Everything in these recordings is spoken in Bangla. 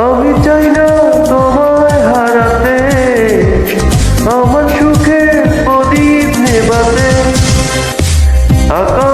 আমি চাই না তোমায় হারাতে আমার সুখে প্রদীপ নেবাতে আকাশ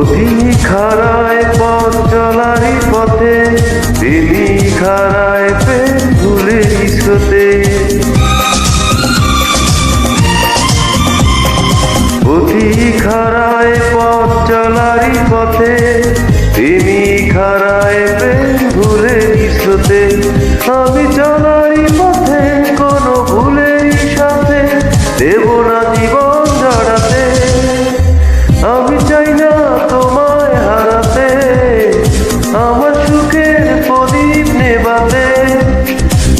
অতি খারায় পথ চলারি পথে তিনি খারায় পেন ভুলে ইসতে অতি খারায় পথ চলারি পথে তিনি খারায় পেন ভুলে ইসতে আমি চলারি পথে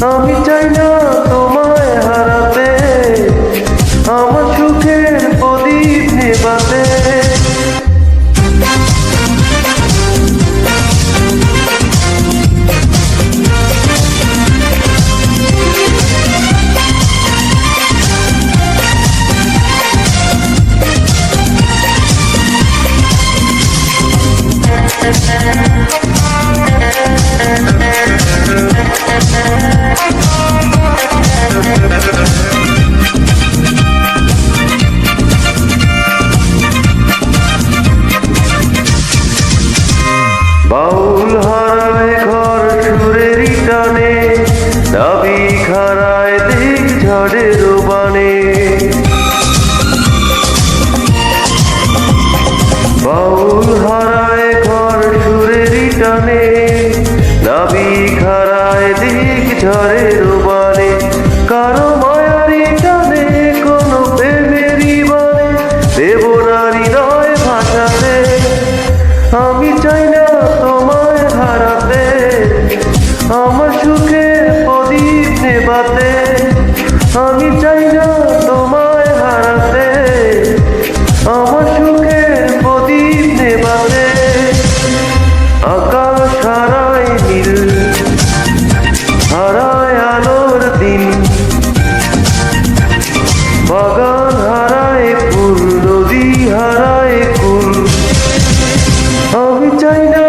আমি চাই না প্রদীপ হারায় হারায় দিন। হারায় ফুল নদী হারায় ফুল। আমি চাই না